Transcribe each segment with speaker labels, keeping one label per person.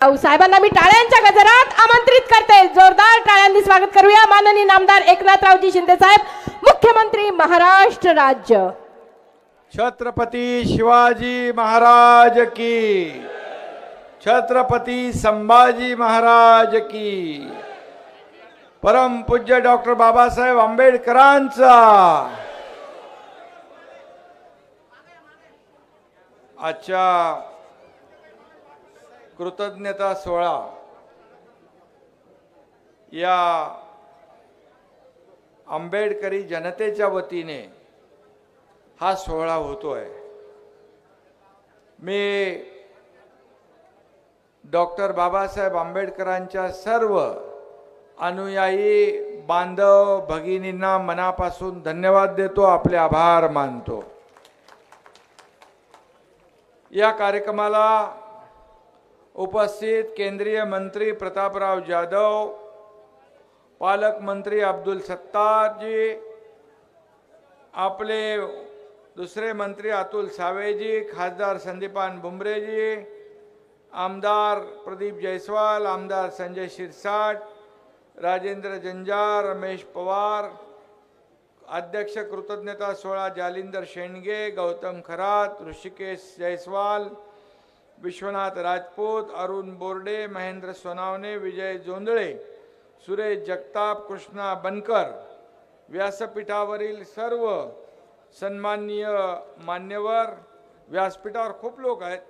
Speaker 1: साहेबांना मी टाळ्यांच्या गजरात आमंत्रित करते. जोरदार टाळ्यांनी स्वागत करूया माननीय नामदार एकनाथरावजी शिंदे साहेब मुख्यमंत्री महाराष्ट्र राज्य.
Speaker 2: छत्रपती शिवाजी महाराज की. छत्रपती संभाजी महाराज की. परम पूज्य डॉक्टर बाबासाहेब आंबेडकरांचा. आजच्या कृतज्ञता सोहळा या आंबेडकरी जनतेच्या वतीने हा सोहळा होतोय. मी डॉक्टर बाबासाहेब आंबेडकरांच्या सर्व अनुयायी बांधव भगिनींना मनापासून धन्यवाद देतो आपले आभार मानतो. या कार्यक्रमाला उपस्थित केंद्रीय मंत्री प्रतापराव जाधव पालकमंत्री अब्दुल सत्तारजी आपले दुसरे मंत्री अतुल सावेजी खासदार संदीपान बुमरेजी आमदार प्रदीप जयस्वाल आमदार संजय शिरसाट राजेंद्र जंजार रमेश पवार अध्यक्ष कृतज्ञता सोहळा जालिंदर शेंडगे गौतम खरात ऋषिकेश जयस्वाल विश्वनाथ राजपूत अरुण बोर्डे महेंद्र सोनावणे विजय जोंधळे सुरेश जगताप कृष्णा बनकर व्यासपीठावरील सर्व सन्माननीय मान्यवर व्यासपीठावर खूप लोक आहेत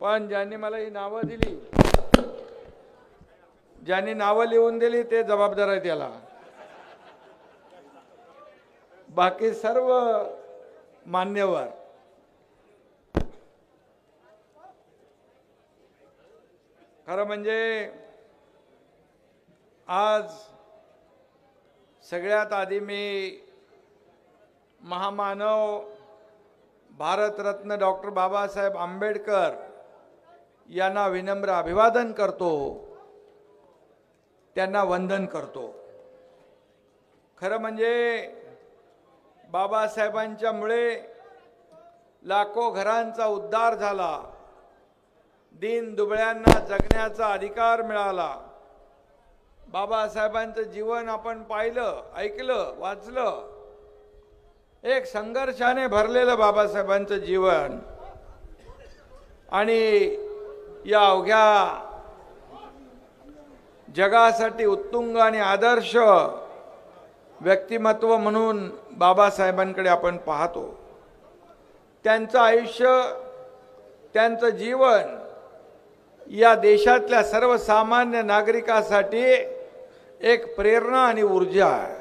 Speaker 2: पण ज्यांनी मला ही नावं दिली ज्यांनी नावं लिहून दिली ते जबाबदार आहेत याला. बाकी सर्व मान्यवर खरं म्हणजे आज सगळ्यात आधी मी महामानव भारतरत्न डॉक्टर बाबासाहेब आंबेडकर यांना विनम्र अभिवादन करतो त्यांना वंदन करतो. खरं म्हणजे बाबासाहेबांच्यामुळे लाखो घरांचा उद्धार झाला. दीन दुबळ्यांना जगण्याचा अधिकार मिळाला. बाबासाहेबांचं जीवन आपण पाहिलं ऐकलं वाचलं. एक संघर्षाने भरलेलं बाबासाहेबांचं जीवन. आणि या अवघ्या जगासाठी उत्तुंग आणि आदर्श व्यक्तिमत्व म्हणून बाबासाहेबांकडे आपण पाहतो. त्यांचं आयुष्य त्यांचं जीवन या देशातल्या सर्वसामान्य नागरिकासाठी एक प्रेरणा आणि ऊर्जा आहे.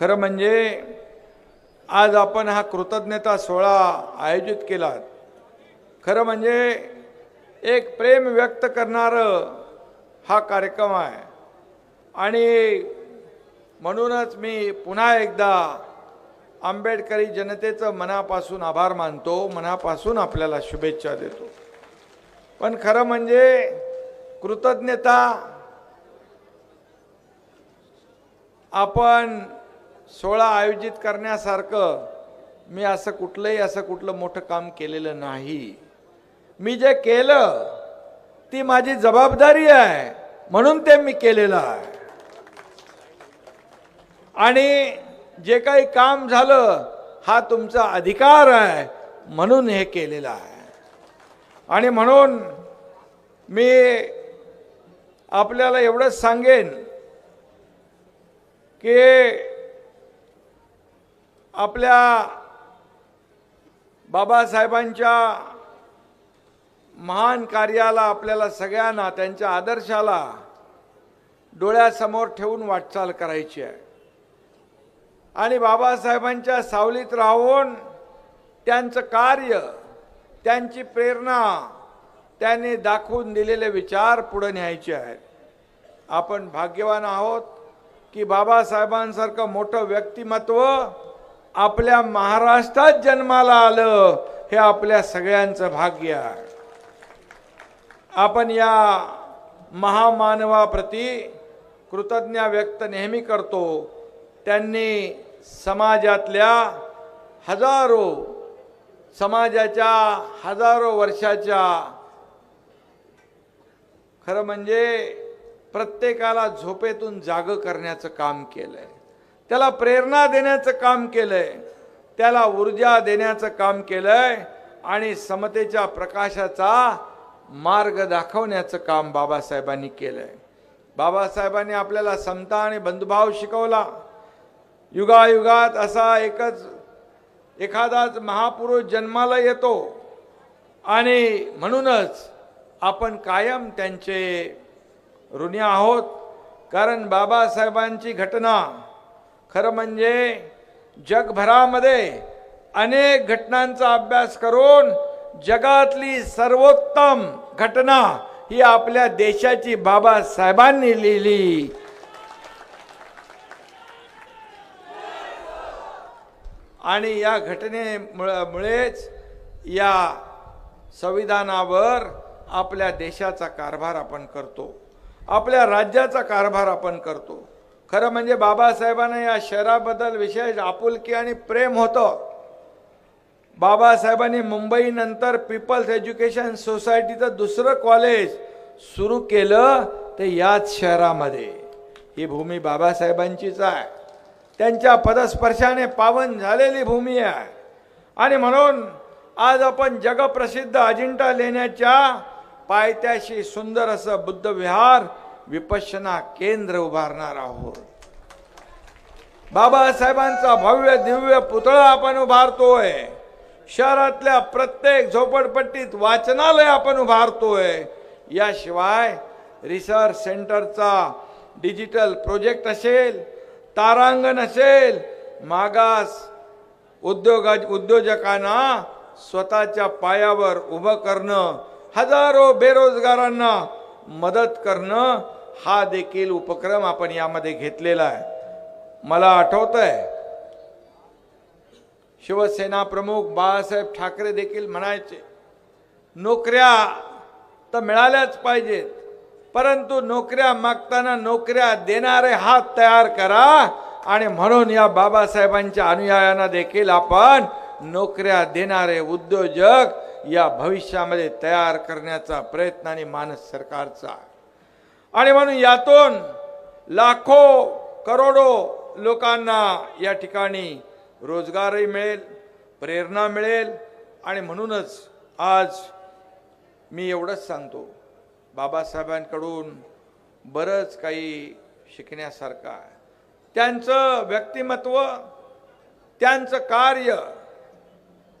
Speaker 2: खरं म्हणजे आज आपण हा कृतज्ञता सोहळा आयोजित केला खरं म्हणजे एक प्रेम व्यक्त करणारं हा कार्यक्रम आहे. आणि म्हणूनच मी पुन्हा एकदा आंबेडकरी जनतेचं मनापासून आभार मानतो मनापासून आपल्याला शुभेच्छा देतो. पण खरं म्हणजे कृतज्ञता आपण सोहळा आयोजित करण्यासारखं मी असं कुठलंही असं कुठलं मोठं काम केलेलं नाही. मी जे केलं ती माझी जबाबदारी आहे म्हणून ते मी केलेलं आहे. आणि जे काही काम झालं हा तुमचा अधिकार आहे म्हणून हे केलेलं आहे. आणि म्हणून मी आपल्याला एवढंच सांगेन की आपल्या बाबासाहेबांच्या महान कार्याला आपल्याला सगळ्यांना त्यांच्या आदर्शाला डोळ्यासमोर ठेवून वाटचाल करायची आहे. आणि बाबासाहेबांच्या सावलीत राहून त्यांचं कार्य त्यांची प्रेरणा त्यांनी दाखवून दिलेले विचार पुढे न्यायचे आहेत. आपण भाग्यवान आहोत की बाबासाहेबांसारखं मोठं व्यक्तिमत्व आपल्या महाराष्ट्रात जन्माला आलं हे आपल्या सगळ्यांचं भाग्य आहे. आपण या महामानवाप्रती कृतज्ञ व्यक्त नेहमी करतो. त्यांनी समाजातल्या हजारो समाजाच्या हजारो वर्षाच्या खरं म्हणजे प्रत्येकाला झोपेतून जाग करण्याचं काम केलंय. त्याला प्रेरणा देण्याचं काम केलंय. त्याला ऊर्जा देण्याचं काम केलंय. आणि समतेच्या प्रकाशाचा मार्ग दाखवण्याचं काम बाबासाहेबांनी केलंय. बाबासाहेबांनी आपल्याला समता आणि बंधुभाव शिकवला. युगायुगात असा एकच एखादाच महापुरुष जन्माला येतो आणि म्हणूनच आपण कायम त्यांचे ऋणी आहोत. कारण बाबासाहेबांची घटना खरं म्हणजे जगभरामध्ये अनेक घटनांचा अभ्यास करून जगातली सर्वोत्तम घटना ही आपल्या देशाची बाबासाहेबांनी लिहिली. आणि या घटनेमुळेच या संविधानावर आपल्या देशाचा कारभार आपण करतो. आपल्या राज्याचा कारभार आपण करतो. खरं म्हणजे बाबासाहेबांना या शहराबद्दल विशेष आपुलकी आणि प्रेम होतं. बाबासाहेबांनी मुंबईनंतर पीपल्स एज्युकेशन सोसायटीचं दुसरं कॉलेज सुरू केलं ते याच शहरामध्ये. ही भूमी बाबासाहेबांचीच आहे. त्यांच्या पदस्पर्शाने पावन झालेली भूमी आहे. आणि म्हणून आज आपण जगप्रसिद्ध अजिंठा लेण्याच्या पायथ्याशी सुंदर असं बुद्ध विहार विपश्यना केंद्र उभारणार आहोत. बाबासाहेबांचा भव्य दिव्य पुतळा आपण उभारतोय. शहरातल्या प्रत्येक झोपडपट्टीत वाचनालय आपण उभारतोय. याशिवाय रिसर्च सेंटरचा डिजिटल प्रोजेक्ट असेल तारांगण असेल. मागास उद्योगा उद्योजकांना स्वतःच्या पायावर उभं करणं हजारो बेरोजगारांना मदत करणं हा देखील उपक्रम आपण यामध्ये घेतलेला आहे. मला आठवत आहे शिवसेना प्रमुख बाळासाहेब ठाकरे देखील म्हणायचे नोकऱ्या तर मिळाल्याच पाहिजेत परंतु नोकऱ्या मागताना नोकऱ्या देणारे हात तयार करा आणि म्हणून या बाबासाहेबांच्या अनुयायांना देखील आपण नोकऱ्या देणारे उद्योजक या भविष्यामध्ये तयार करण्याचा प्रयत्न आणि मानस सरकारचा. आणि म्हणून यातून लाखो करोडो लोकांना या ठिकाणी रोजगारही मिळेल प्रेरणा मिळेल आणि म्हणूनच आज मी एवढंच सांगतो. बाबासाहेबांकडून बरंच काही शिकण्यासारखं आहे. त्यांचं व्यक्तिमत्व त्यांचं कार्य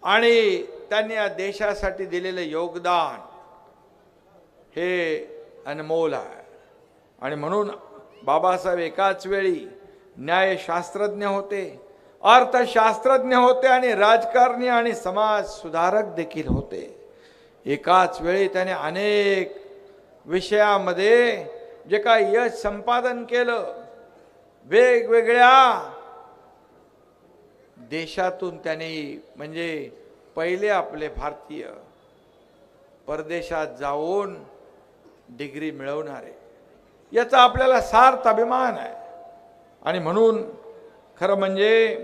Speaker 2: आणि त्यांनी या देशासाठी दिलेलं योगदान हे अनमोल आहे. आणि म्हणून बाबासाहेब एकाच वेळी न्यायशास्त्रज्ञ होते अर्थशास्त्रज्ञ होते आणि राजकारणी आणि समाज सुधारक देखील होते. एकाच वेळी त्याने अनेक विषयामध्ये जे काही यश संपादन केलं वेगवेगळ्या देशातून त्यांनी म्हणजे पहिले आपले भारतीय परदेशात जाऊन डिग्री मिळवणारे. याचा आपल्याला सार्थ अभिमान आहे. आणि म्हणून खरं म्हणजे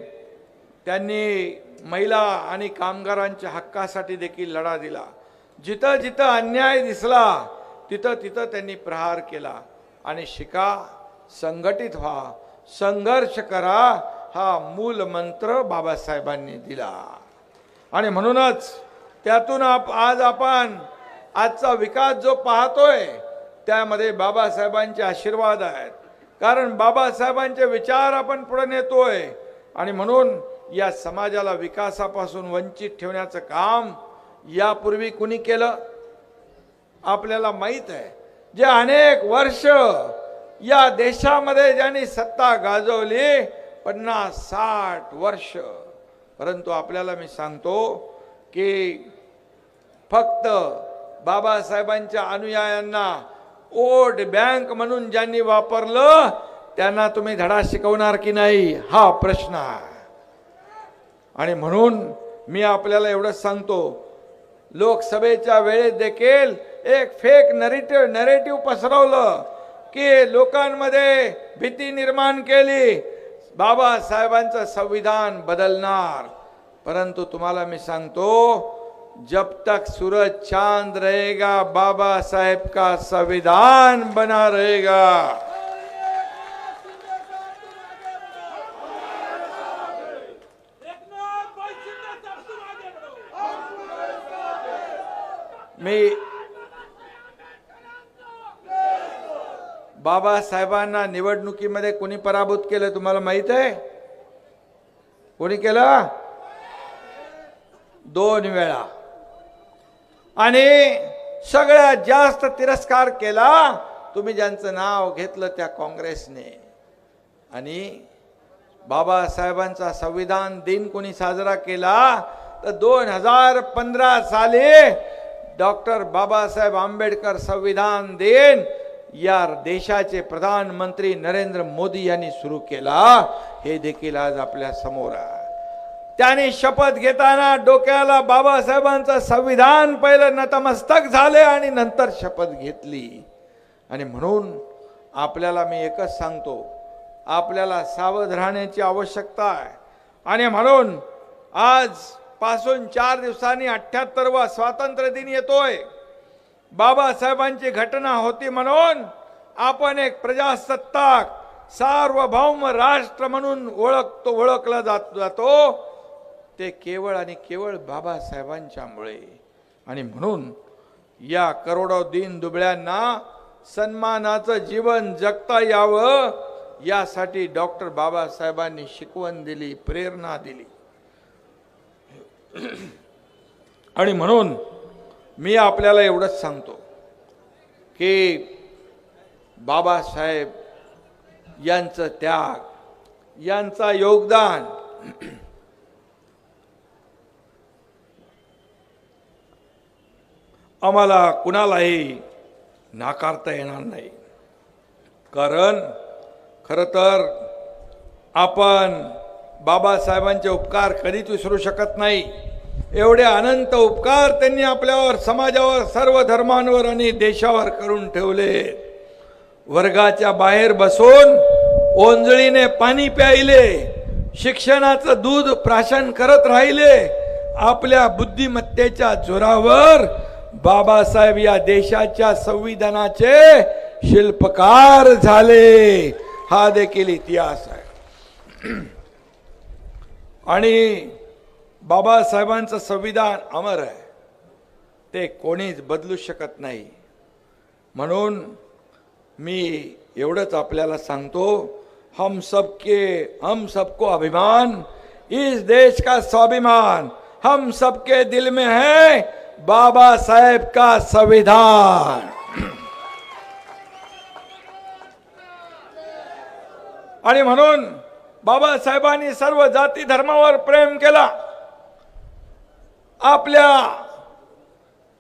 Speaker 2: त्यांनी महिला आणि कामगारांच्या हक्कासाठी देखील लढा दिला. जिथं जिथं अन्याय दिसला तिथं तिथं त्यांनी प्रहार केला आणि शिका संघटित व्हा संघर्ष करा हा मूल मंत्र बाबासाहेबांनी दिला. आणि म्हणूनच त्यातून आप आज आपण आजचा विकास जो पाहतोय त्यामध्ये बाबासाहेबांचे आशीर्वाद आहेत. कारण बाबासाहेबांचे विचार आपण पुढे नेतोय आणि म्हणून या समाजाला विकासापासून वंचित ठेवण्याचं काम यापूर्वी कुणी केलं? आपल्याला माहीत आहे. जे अनेक वर्ष या देशामध्ये ज्यांनी सत्ता गाजवली पन्नास साठ वर्ष. परंतु आपल्याला मी सांगतो की फक्त बाबासाहेबांच्या अनुयायांना ओट बँक म्हणून ज्यांनी वापरलं त्यांना तुम्ही धडा शिकवणार की नाही हा प्रश्न आहे. आणि म्हणून मी आपल्याला एवढंच सांगतो लोकसभेच्या वेळेत देखील एक फेक नरेटिव्ह नरेटिव्ह पसरवलं की लोकांमध्ये भीती निर्माण केली. बाबासाहेबांचं संविधान बदलणार. परंतु तुम्हाला मी सांगतो जब तक सूरज चांद रहेगा बाबा साहेब का संविधान बना रहेगा. मी बाबासाहेबांना निवडणुकीमध्ये कोणी पराभूत केलं तुम्हाला माहीत आहे? कोणी केलं? दोन वेळा. आणि सगळ्यात जास्त तिरस्कार केला तुम्ही ज्यांचं नाव घेतलं त्या काँग्रेसने. आणि बाबासाहेबांचा संविधान दिन कोणी साजरा केला तर दोन हजार पंधरा साली डॉक्टर बाबासाहेब आंबेडकर संविधान दिन या देशाचे प्रधानमंत्री नरेंद्र मोदी यांनी सुरू केला हे देखील आज आपल्यासमोर आहे. त्याने शपथ घेताना डोक्याला बाबासाहेबांचं संविधान पहिलं नतमस्तक झाले आणि नंतर शपथ घेतली. आणि म्हणून आपल्याला मी एकच सांगतो आपल्याला सावध राहण्याची आवश्यकता आहे. आणि म्हणून आज पासून चार दिवसांनी अठ्ठ्याहत्तरवा स्वातंत्र्य दिन येतोय. बाबासाहेबांची घटना होती म्हणून आपण एक प्रजासत्ताक सार्वभौम राष्ट्र म्हणून ओळखतो ओळखला जात जातो. ते केवळ आणि केवळ बाबासाहेबांच्यामुळे. आणि म्हणून या करोडो दिन दुबळ्यांना सन्मानाचं जीवन जगता यावं यासाठी डॉक्टर बाबासाहेबांनी शिकवण दिली प्रेरणा दिली. आणि म्हणून मी आपल्याला एवढंच सांगतो की बाबासाहेब यांचं त्याग यांचा योगदान आम्हाला कुणालाही नाकारता येणार नाही. कारण खरं तर आपण बाबासाहेबांचे उपकार कधीच विसरू शकत नाही. एवढे अनंत उपकार त्यांनी आपल्यावर समाजावर सर्व धर्मांवर आणि देशावर करून ठेवले. वर्गाच्या बाहेर बसून ओंजळीने पाणी प्यायले शिक्षणाचं दूध प्राशन करत राहिले आपल्या बुद्धिमत्तेच्या जोरावर बाबासाहेब या देशाच्या संविधानाचे शिल्पकार झाले. हा देखील इतिहास आहे. आणि बाबासाहेबांचं संविधान अमर आहे. ते कोणीच बदलू शकत नाही. म्हणून मी एवढंच आपल्याला सांगतो हम सबके हम सबको अभिमान इस देश का स्वाभिमान हम सबके दिल में है बाबा साहेब का संविधान। आणि म्हणून बाबासाहेबांनी सर्व जाती धर्मावर प्रेम केला. आपल्या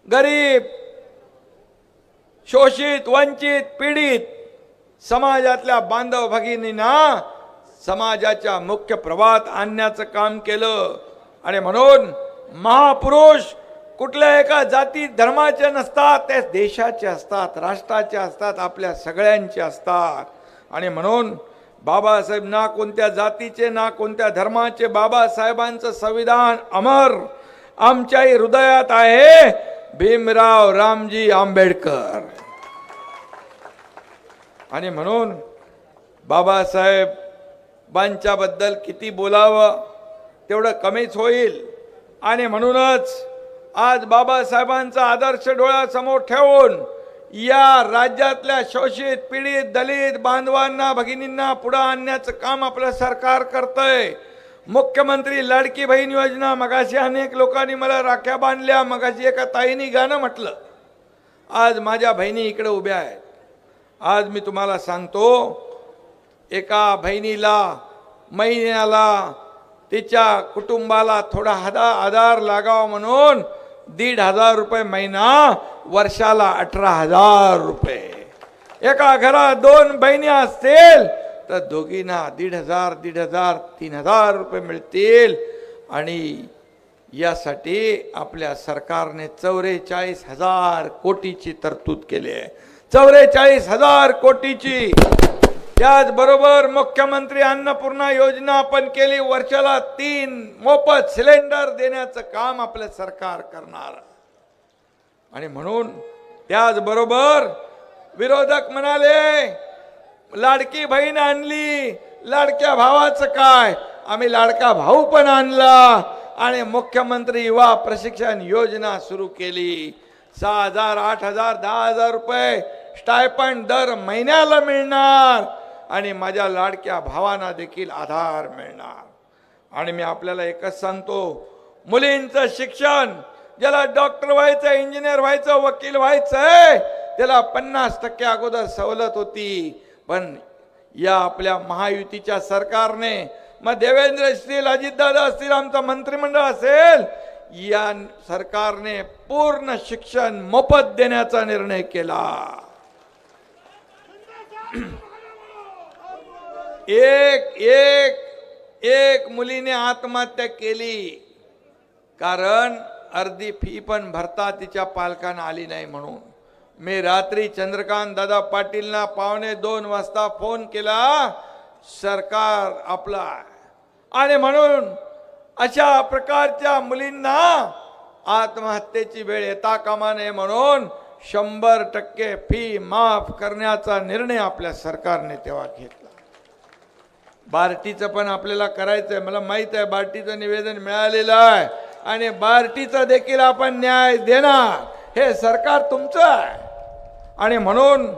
Speaker 2: गरीब शोषित वंचित पीडित समाजातल्या बांधव भगिनींना समाजाच्या मुख्य प्रवाहात आणण्याचं काम केलं. आणि म्हणून महापुरुष कुठल्या एका जाती धर्माचे नसतात ते देशाचे असतात राष्ट्राचे असतात आपल्या सगळ्यांचे असतात. आणि म्हणून बाबासाहेब ना कोणत्या जातीचे ना कोणत्या धर्माचे बाबासाहेबांचं संविधान अमर आमच्याही हृदयात आहे भीमराव रामजी आंबेडकर. आणि म्हणून बाबासाहेबांच्याबद्दल किती बोलावं तेवढं कमीच होईल. आणि म्हणूनच आज बाबासाहेबांचा आदर्श डोळ्यासमोर ठेवून या राज्यातल्या शोषित पीडित दलित बांधवांना भगिनींना पुढं आणण्याचं काम आपलं सरकार करतंय. मुख्यमंत्री लाडकी बहीण योजना मगाशी अनेक लोकांनी मला राख्या बांधल्या मगाशी एका ताईनी गाणं म्हटलं. आज माझ्या बहिणी इकडे उभ्या आहेत. आज मी तुम्हाला सांगतो एका बहिणीला महिन्याला तिच्या कुटुंबाला थोडा हदा आधार लागावा म्हणून दीड हजार रुपये महिना वर्षाला अठरा हजार रुपये. एका घरात दोन बहिणी असतील तर दोघींना दीड हजार दीड हजार तीन हजार रुपये मिळतील. आणि यासाठी आपल्या सरकारने चौवेचाळीस हजार कोटीची तरतूद केली आहे. चौवेचाळीस हजार कोटीची. त्याचबरोबर मुख्यमंत्री अन्नपूर्णा योजना आपण केली. वर्षाला तीन मोफत सिलेंडर देण्याचं काम आपलं सरकार करणार. आणि म्हणून त्याचबरोबर विरोधक म्हणाले लाडकी बहीण आणली. लाडक्या भावाचं काय? आम्ही लाडका भाऊ पण आणला आणि मुख्यमंत्री युवा प्रशिक्षण योजना सुरू केली. सहा हजार आठ हजार दहा हजार रुपये स्टायपंड दर महिन्याला मिळणार आणि माझ्या लाडक्या भावांना देखील आधार मिळणार. आणि मी आपल्याला एकच सांगतो मुलींचं शिक्षण ज्याला डॉक्टर व्हायचं इंजिनियर व्हायचं वकील व्हायचंय त्याला पन्नास टक्के अगोदर सवलत होती. पण या आपल्या महायुतीच्या सरकारने मग देवेंद्र असतील अजितदादा असतील आमचं मंत्रिमंडळ असेल या सरकारने पूर्ण शिक्षण मोफत देण्याचा निर्णय केला. एक एक एक मुलीने आत्महत्या केली. कारण अर्धी फी पण भरता तिच्या पालकांना आली नाही म्हणून. मी रात्री चंद्रकांत दादा पाटीलना पावणे दोन वाजता फोन केला सरकार आपला आणि म्हणून अशा प्रकारच्या मुलींना आत्महत्येची वेळ येता कामा नये म्हणून शंभर टक्के फी माफ करण्याचा निर्णय आपल्या सरकारने तेव्हा घेतला. बार्टीचं पण आपल्याला करायचं आहे मला माहीत आहे बार्टीचं निवेदन मिळालेलं आहे. आणि बार्टीचा देखील आपण न्याय देणार. हे सरकार तुमचं आहे. आणि म्हणून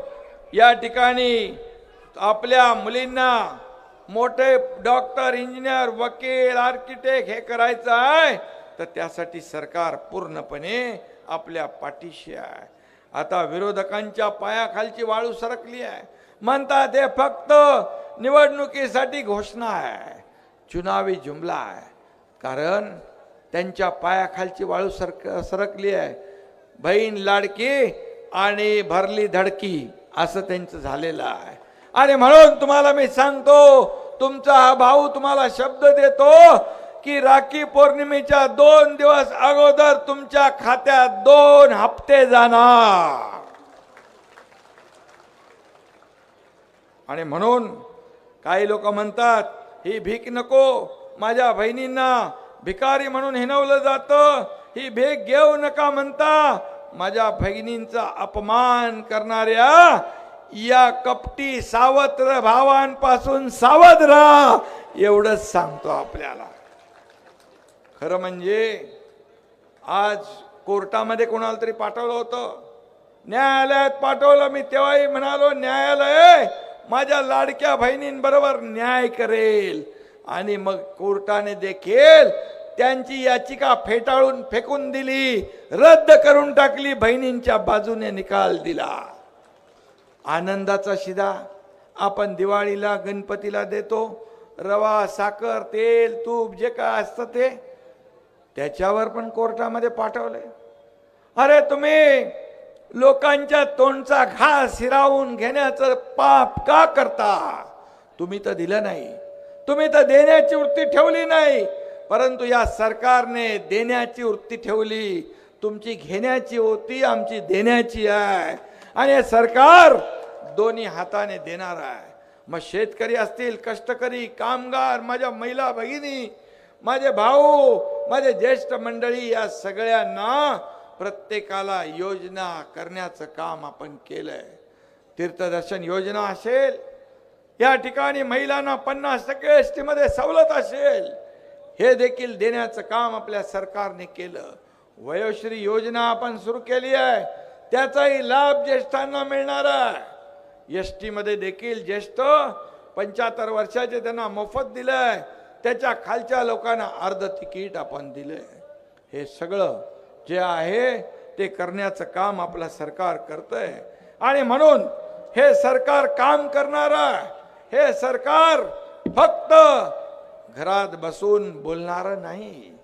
Speaker 2: या ठिकाणी आपल्या मुलींना मोठे डॉक्टर इंजिनियर वकील आर्किटेक्ट हे करायचं आहे. तर त्यासाठी सरकार पूर्णपणे आपल्या पाठीशी आहे. आता विरोधकांच्या पायाखालची वाळू सरकली आहे. म्हणतात हे फक्त निवडणुकीसाठी घोषणा आहे. चुनावी जुमला आहे. कारण त्यांच्या पायाखालची वाळू सरक सरकली आहे. बहीण लाडकी आणि भरली धडकी असं त्यांचं झालेलं आहे. आणि म्हणून तुम्हाला मी सांगतो तुमचा हा भाऊ तुम्हाला शब्द देतो की राखी पौर्णिमेच्या दोन दिवस अगोदर तुमच्या खात्यात दोन हप्ते जाणार. आणि म्हणून काही लोक म्हणतात ही भीक नको माझ्या बहिणींना भिकारी म्हणून हिनवलं जातं ही भीक घेऊ नका म्हणता माझ्या भगिनींचा अपमान करणाऱ्या या कपटी सावत्र भावांपासून सावध राहा एवढंच सांगतो आपल्याला. खरं म्हणजे आज कोर्टामध्ये कोणाला तरी पाठवलं होतं. न्यायालयात पाठवलं मी तेव्हाही म्हणालो न्यायालय माझ्या लाडक्या बहिणींबरोबर न्याय करेल. आणि मग कोर्टाने देखील त्यांची याचिका फेटाळून फेकून दिली रद्द करून टाकली बहिणींच्या बाजूने निकाल दिला. आनंदाचा शिदा आपण दिवाळीला गणपतीला देतो. रवा साखर तेल तूप जे काय असतं ते त्याच्यावर पण कोर्टामध्ये पाठवले. अरे तुम्ही लोकांच्या तोंडचा घास हिरावून घेण्याचं पाप का करता? तुम्ही तर दिलं नाही. तुम्ही तर देण्याची वृत्ती ठेवली नाही. परंतु या सरकारने देण्याची वृत्ती ठेवली. तुमची घेण्याची होती आमची देण्याची आहे. आणि सरकार दोन्ही हाताने देणार आहे. मग शेतकरी असतील कष्टकरी कामगार माझ्या महिला भगिनी माझे भाऊ माझे ज्येष्ठ मंडळी या सगळ्यांना प्रत्येकाला योजना करण्याचं काम आपण केलंय. तीर्थदर्शन योजना असेल या ठिकाणी महिलांना पन्नास टक्के एस टीमध्ये सवलत असेल हे देखील देण्याचं काम आपल्या सरकारने केलं. वयोश्री योजना आपण सुरू केली आहे. त्याचाही लाभ ज्येष्ठांना मिळणार आहे. एस टीमध्ये देखील ज्येष्ठ पंच्याहत्तर वर्षाचे त्यांना मोफत दिलंय. त्याच्या खालच्या लोकांना अर्ध तिकीट आपण दिलंय. हे सगळं जे आहे ते करण्याचं काम आपलं सरकार करतंय. आणि म्हणून हे सरकार काम करणार हे सरकार फक्त घरात बसून बोलणार नाही.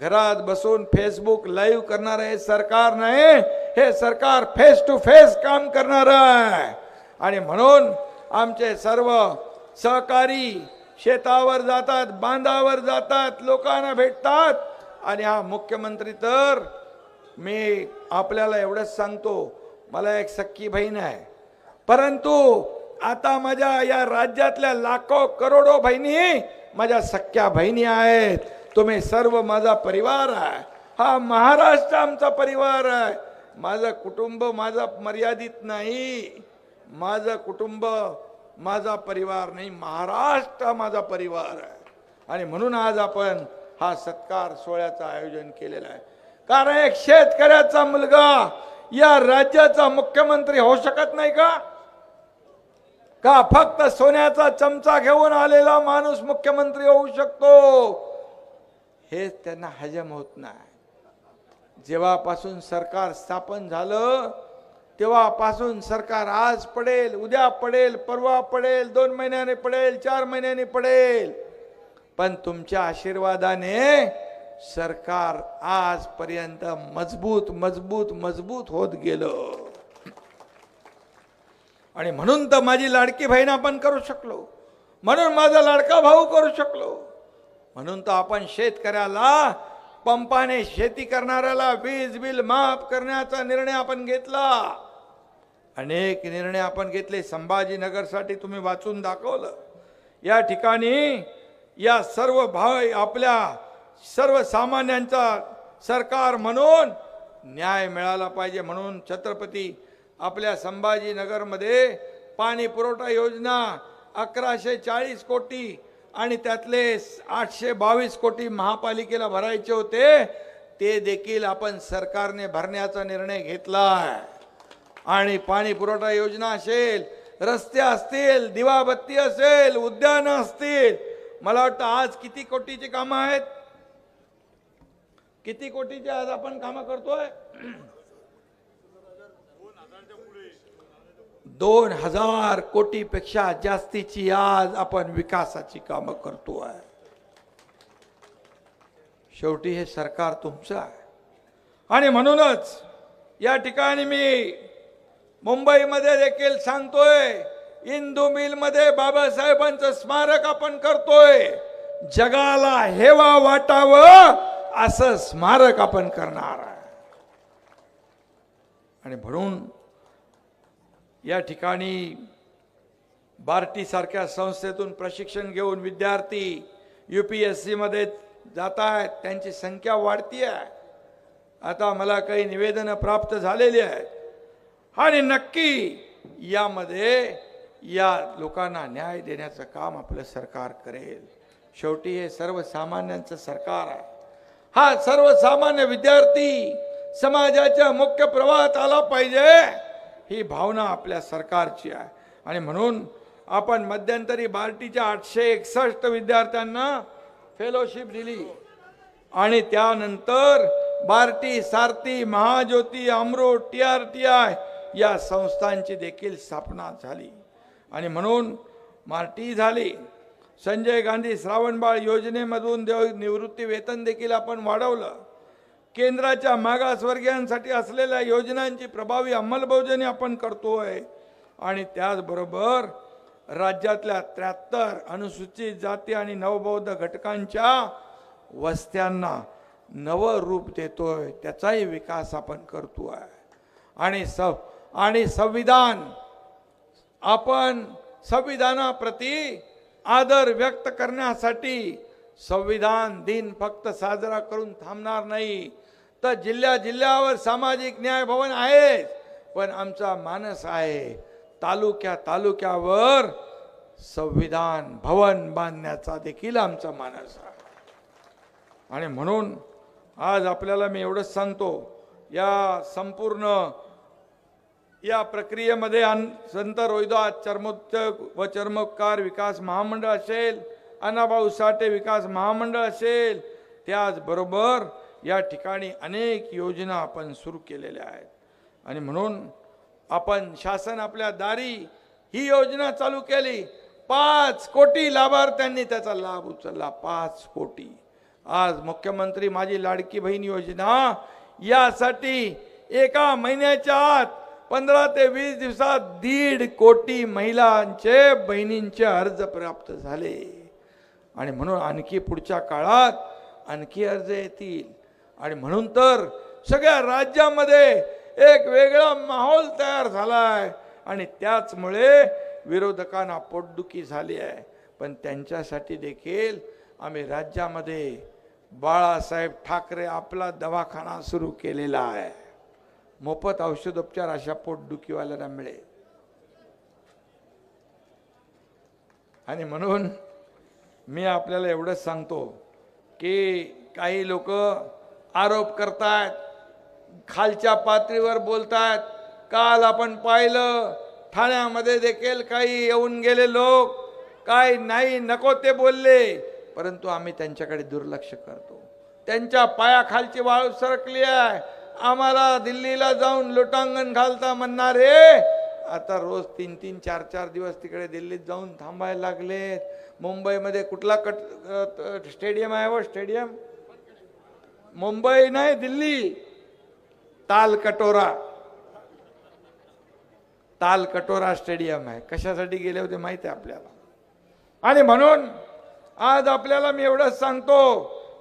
Speaker 2: घरात बसून फेसबुक लाईव्ह करणार हे सरकार नाही. हे सरकार फेस टू फेस काम करणार आहे. आणि म्हणून आमचे सर्व सहकारी शेतावर जातात बांधावर जातात लोकांना भेटतात. आणि हा मुख्यमंत्री तर मी आपल्याला एवढंच सांगतो मला एक सख्खी बहीण आहे. परंतु आता माझ्या या राज्यातल्या लाखो करोडो बहिणी माझ्या सख्या बहिणी आहेत. तुम्ही सर्व माझा परिवार आहे. हा महाराष्ट्र आमचा परिवार आहे. माझं कुटुंब माझा मर्यादित नाही. माझं कुटुंब माझा परिवार नाही. महाराष्ट्र माझा परिवार आहे. आणि म्हणून आज आपण हा सत्कार सोहळ्याचं आयोजन केलेलं आहे. कारण एक शेतकऱ्याचा मुलगा या राज्याचा मुख्यमंत्री होऊ शकत नाही का? का फक्त सोन्याचा चमचा घेऊन आलेला माणूस मुख्यमंत्री होऊ शकतो? हे त्यांना हजम होत नाही. जेव्हापासून सरकार स्थापन झालं तेव्हापासून सरकार आज पडेल उद्या पडेल परवा पडेल दोन महिन्याने पडेल चार महिन्याने पडेल. पण तुमच्या आशीर्वादाने सरकार आजपर्यंत मजबूत मजबूत मजबूत होत गेलं. आणि म्हणून तर माझी लाडकी बहीण आपण करू शकलो. म्हणून माझा लाडका भाऊ करू शकलो. म्हणून तर आपण शेतकऱ्याला पंपाने शेती करणाऱ्याला वीज बिल माफ करण्याचा निर्णय आपण घेतला. अनेक निर्णय आपण घेतले. संभाजीनगरसाठी तुम्ही वाचून दाखवलं. या ठिकाणी या सर्व भाव आपल्या सर्वसामान्यांचा सरकार म्हणून न्याय मिळाला पाहिजे म्हणून छत्रपती आपल्या संभाजीनगरमध्ये पाणी पुरवठा योजना अकराशे चाळीस कोटी आणि त्यातले आठशे बावीस कोटी महापालिकेला भरायचे होते ते देखील आपण सरकारने भरण्याचा निर्णय घेतलाय. आणि पाणी पुरवठा योजना असेल रस्ते असतील दिवाबत्ती असेल उद्यानं असतील मला वाटतं आज किती कोटीची कामं आहेत? किती कोटीची आज आपण कामं करतोय? दोन हजार कोटीपेक्षा जास्तीची आज आपण विकासाची कामं करतो आहे. शेवटी हे सरकार तुमचं आहे. आणि म्हणूनच या ठिकाणी मी मुंबईमध्ये देखील सांगतोय इंदू मिलमध्ये बाबासाहेबांचं स्मारक आपण करतोय. जगाला हेवा वाटावं असं स्मारक आपण करणार आहे. आणि म्हणून या ठिकाणी बार्टीसारख्या संस्थेतून प्रशिक्षण घेऊन विद्यार्थी यू पी एस सीमध्ये जात आहेत. त्यांची संख्या वाढती आहे. आता मला काही निवेदनं प्राप्त झालेली आहेत. आणि नक्की यामध्ये या लोकांना न्याय देण्याचं काम आपलं सरकार करेल. शेवटी हे सर्वसामान्यांचं सरकार आहे. हा सर्वसामान्य विद्यार्थी समाजाच्या मुख्य प्रवाहात आला पाहिजे. ही भावना आपल्या सरकारची आहे. आणि म्हणून आपण मध्यंतरी बार्टीच्या आठशे एकसष्ट विद्यार्थ्यांना फेलोशिप दिली. आणि त्यानंतर BARTI SARTHI Mahajyoti Amrut T R T I या संस्थांची देखील स्थापना झाली. आणि म्हणून मार्टी झाली. संजय गांधी श्रावणबाळ योजनेमधून देव निवृत्ती वेतन देखील आपण वाढवलं. केंद्राच्या मागासवर्गीयांसाठी असलेल्या योजनांची प्रभावी अंमलबजावणी आपण करतो आहे आणि त्याचबरोबर राज्यातल्या त्र्याहत्तर अनुसूचित जाती आणि नवबौद्ध घटकांच्या वस्त्यांना नवं रूप देतोय. त्याचाही विकास आपण करतो आहे आणि स आणि संविधान आपण संविधानाप्रती आदर व्यक्त करण्यासाठी संविधान दिन फक्त साजरा करून थांबणार नाही. तर जिल्ह्या जिल्ह्यावर सामाजिक न्याय भवन आहेच. पण आमचा मानस आहे तालुक्या तालुक्यावर संविधान भवन बांधण्याचा देखील आमचा मानस आहे. आणि म्हणून आज आपल्याला मी एवढंच सांगतो या संपूर्ण या प्रक्रियेमध्ये अन संत रोहिदास चर्मोद्योग व चर्मकार विकास महामंडळ असेल अण्णाभाऊ साठे विकास महामंडळ असेल त्याचबरोबर या ठिकाणी अनेक योजना आपण सुरू केलेल्या आहेत. आणि म्हणून आपण शासन आपल्या दारी ही योजना चालू केली. पाच कोटी लाभार्थ्यांनी त्याचा लाभ उचलला. पाच कोटी. आज मुख्यमंत्री माझी लाडकी बहीण योजना यासाठी एका महिन्याच्या आत पंधरा ते वीस दिवसात दीड कोटी महिलांचे बहिणींचे अर्ज प्राप्त झाले. आणि म्हणून आणखी पुढच्या काळात आणखी अर्ज येतील. आणि म्हणून तर सगळ्या राज्यामध्ये एक वेगळा माहोल तयार झालाय. आणि त्याचमुळे विरोधकांना पोटदुखी झाली आहे. पण त्यांच्यासाठी देखील आम्ही राज्यामध्ये बाळासाहेब ठाकरे आपला दवाखाना सुरू केलेला आहे. मोफत औषधोपचार अशा पोटदुखीवाल्यांना मिळेल. आणि म्हणून मी आपल्याला एवढंच सांगतो की काही लोक आरोप करतायत खालच्या पातळीवर बोलतायत. काल आपण पाहिलं ठाण्यामध्ये देखील काही येऊन गेले लोक काय नाही नको ते बोलले. परंतु आम्ही त्यांच्याकडे दुर्लक्ष करतो. त्यांच्या पायाखालची वाळू सरकली आहे. आम्हाला दिल्लीला जाऊन लोटांगण घालता म्हणणार हे. आता रोज तीन तीन चार चार दिवस तिकडे दिल्लीत जाऊन थांबायला लागलेत. मुंबईमध्ये कुठला कट स्टेडियम आहे व स्टेडियम? मुंबई नाही दिल्ली. ताल कटोरा. ताल कटोरा स्टेडियम आहे. कशासाठी गेले होते माहिती आहे आपल्याला? आणि म्हणून आज आपल्याला मी एवढंच सांगतो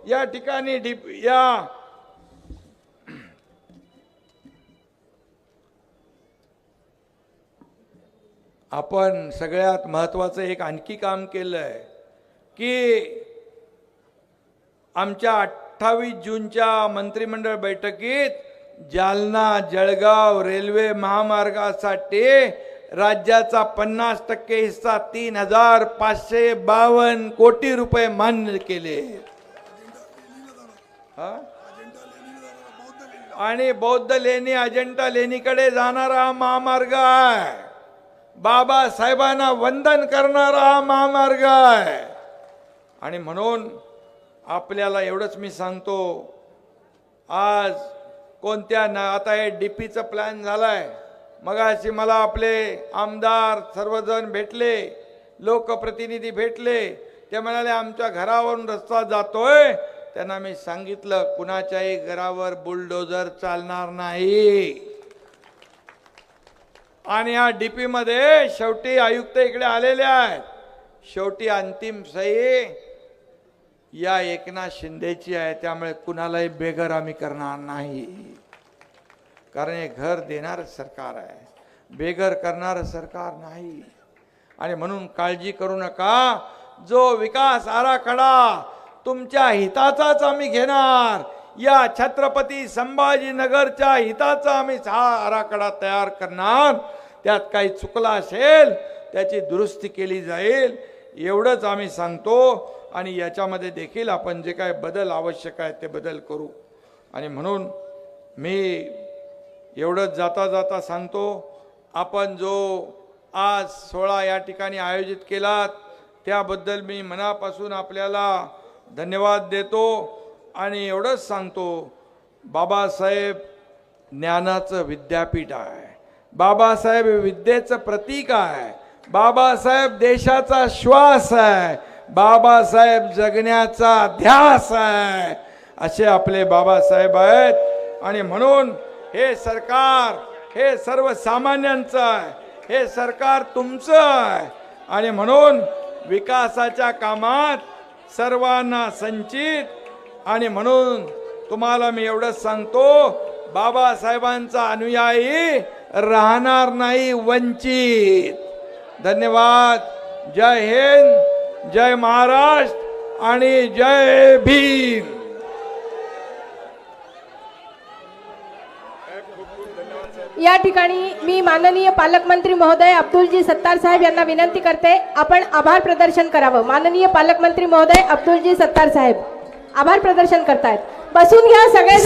Speaker 2: या ठिकाणी डीप या आपण सगळ्यात महत्वाचं एक आणखी काम केलं आहे की आमच्या अठ्ठावीस जूनच्या मंत्रिमंडळ बैठकीत जालना जळगाव रेल्वे महामार्गासाठी राज्याचा पन्नास टक्के हिस्सा तीन हजार पाचशे बावन्न कोटी रुपये मान्य केले. आणि बौद्ध लेणी अजंठा लेणीकडे जाणारा हा महामार्ग आहे. बाबासाहेबांना वंदन करणारा हा महामार्ग आहे. आणि म्हणून आपल्याला एवढंच मी सांगतो. आज कोणत्या ना आता हे डी पीचं प्लॅन झालाय. मगाशी मला आपले आमदार सर्वजण भेटले लोकप्रतिनिधी भेटले. ते म्हणाले आमच्या घरावरून रस्ता जातोय. त्यांना मी सांगितलं कुणाच्याही घरावर बुलडोजर चालणार नाही. आणि या डी पीमध्ये शेवटी आयुक्त इकडे आलेले आहेत. शेवटी अंतिम सही या एकनाथ शिंदेची आहे त्यामुळे कुणालाही बेघर आम्ही करणार नाही. कारण हे घर देणारं सरकार आहे. बेघर करणारं सरकार नाही. आणि म्हणून काळजी करू नका. जो विकास आराखडा तुमच्या हिताचाच आम्ही घेणार. या छत्रपती संभाजीनगरच्या हिताचा आम्ही हा आराखडा तयार करणार. त्यात काही चुकला असेल त्याची दुरुस्ती केली जाईल. एवढंच आम्ही सांगतो. आणि याच्यामध्ये देखील आपण जे काय बदल आवश्यक आहे ते बदल करू. आणि म्हणून मी एवढंच जाता जाता सांगतो आपण जो आज सोहळा या ठिकाणी आयोजित केलात त्याबद्दल मी मनापासून आपल्याला धन्यवाद देतो आणि एवढंच सांगतो बाबासाहेब ज्ञानाचं विद्यापीठ आहे. बाबासाहेब विद्येचं प्रतीक आहे. बाबासाहेब देशाचा श्वास आहे. बाबासाहेब जगण्याचा ध्यास आहे. असे आपले बाबासाहेब आहेत. आणि म्हणून हे सरकार हे सर्वसामान्यांचं आहे. हे सरकार तुमचं आहे. आणि म्हणून विकासाच्या कामात सर्वांना संचित. आणि म्हणून तुम्हाला मी एवढंच सांगतो बाबासाहेबांचा अनुयायी राहणार नाही वंचित. धन्यवाद. जय हिंद. जय महाराष्ट्र आणि जय भीम.
Speaker 1: या ठिकाणी मी माननीय पालकमंत्री महोदय अब्दुलजी सत्तार साहेब यांना विनंती करते आपण आभार प्रदर्शन करावं. माननीय पालकमंत्री महोदय अब्दुलजी सत्तार साहेब आभार प्रदर्शन करतायत. बसून घ्या सगळे